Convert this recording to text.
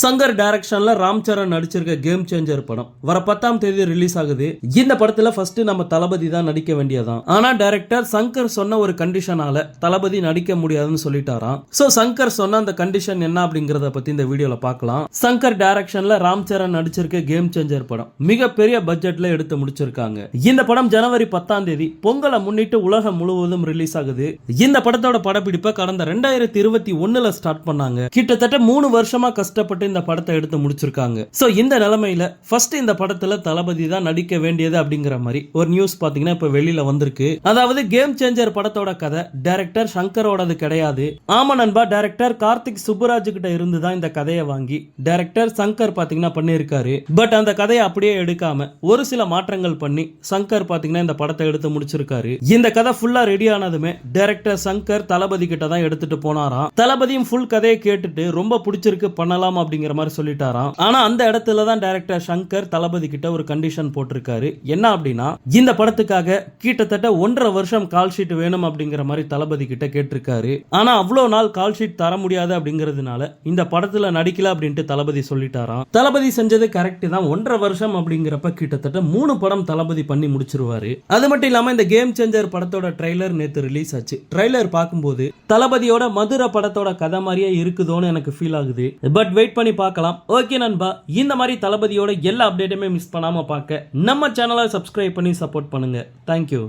சங்கர் டைரக்ஷன்ல ராம் சரண் நடிச்சிருக்க game changer படம். வர பத்தாம் தேதி ரிலீஸ் ஆகுது. இந்த படத்துல ஃபர்ஸ்ட் நம்ம தளபதி தான் நடிக்க வேண்டியதான். ஆனா டைரக்டர் சங்கர் சொன்ன ஒரு கண்டிஷனால தளபதி நடிக்க முடியாதுன்னு சொல்லிட்டாராம். சோ சங்கர் சொன்ன அந்த கண்டிஷன் என்ன அப்படிங்கறத பத்தி இந்த வீடியோல பார்க்கலாம். சங்கர் டைரக்ஷன்ல ராம் சரண் நடிச்சிருக்க கேம் சேஞ்சர் படம். மிகப்பெரிய பட்ஜெட்ல எடுத்து முடிச்சிருக்காங்க. இந்த படம் ஜனவரி பத்தாம் தேதி பொங்கலை முன்னிட்டு உலகம் முழுவதும் ரிலீஸ் ஆகுது. இந்த படத்தோட படப்பிடிப்பை கடந்த ரெண்டாயிரத்தி இருபத்தி ஒண்ணுல ஸ்டார்ட் பண்ணாங்க. கிட்டத்தட்ட மூணு வருஷமா கஷ்டப்பட்டு இந்த படத்தை எடுத்து முடிச்சிருக்காங்க. ஸோ இந்த நிலைமையில ஃபர்ஸ்ட் இந்த படத்துல தளபதி தான் நடிக்க வேண்டியது அப்படிங்கிற மாதிரி ஒரு நியூஸ் பாத்தீங்கன்னா இப்ப வெளியில வந்திருக்கு. அதாவது கேம் சேஞ்சர் படத்தோட கதை டைரக்டர் சங்கரோடது கிடையாது. ஆமா நண்பா டைரக்டர் கார்த்திக் சுப்புராஜ் கிட்ட இருந்து தான் இந்த கதையை வாங்கி டைரக்டர் சங்கர் பாத்தீங்கன்னா பண்ணியிருக்காரு. பட் அந்த கதையை அப்படியே எடுக்காம ஒரு சில மாற்றங்கள் பண்ணி சங்கர் பாத்தீங்கன்னா இந்த படத்தை எடுத்து முடிச்சிருக்காரு. இந்த கதை ஃபுல்லா ரெடி ஆனதுமே டைரக்டர் சங்கர் தளபதி கிட்ட தான் எடுத்துட்டு போனாராம். தளபதியும் ஃபுல் கதையை கேட்டுட்டு ரொம்ப பிடிச்சிருக்கு பண்ணலாம் அப்படிங்கிற மாதிரி சொல்லிட்டாராம். ஆனா அந்த இடத்துல தான் டைரக்டர் சங்கர் தளபதி கிட்ட ஒரு கண்டிஷன் போட்டிருக்காரு. என்ன அப்படின்னா இந்த படத்துக்காக கிட்டத்தட்ட ஒன்றரை வருஷம் கால் ஷீட் வேணும் அப்படிங்கிற மாதிரி தளபதி கிட்ட கேட்டிருக்காரு. ஆனா அவ்வளவு நாள் கால் ஷீட் தர முடியாது அப்படிங்கிறதுனால இந்த படத்துல நடிக்கல அப்படின்ட்டு தளபதி சொல்லிட்டாராம். தளபதி செஞ்சது கரெக்ட் தான். ஒன்றரை வருஷம் அப்படிங்கிறப்ப கிட்டத்தட்ட மூணு படம் தளபதி பண்ணி முடிச்சிருவாரு. அது மட்டும் இல்லாம இந்த கேம் சேஞ்சர் படத்தோட ட்ரைலர் நேத்து ரிலீஸ் ஆச்சு. ட்ரெய்லர் பார்க்கும்போது தளபதியோட மதுரை படத்தோட கதை மாதிரியே இருக்குதோன்னு எனக்கு ஃபீல் ஆகுது. பட் வெயிட் பண்ணி பார்க்கலாம். ஓகே நண்பா. இந்த மாதிரி தளபதியோட எல்லா அப்டேட்டுமே மிஸ் பண்ணாம பார்க்க நம்ம சேனலை சப்ஸ்கிரைப் பண்ணி சப்போர்ட் பண்ணுங்க. தேங்க்யூ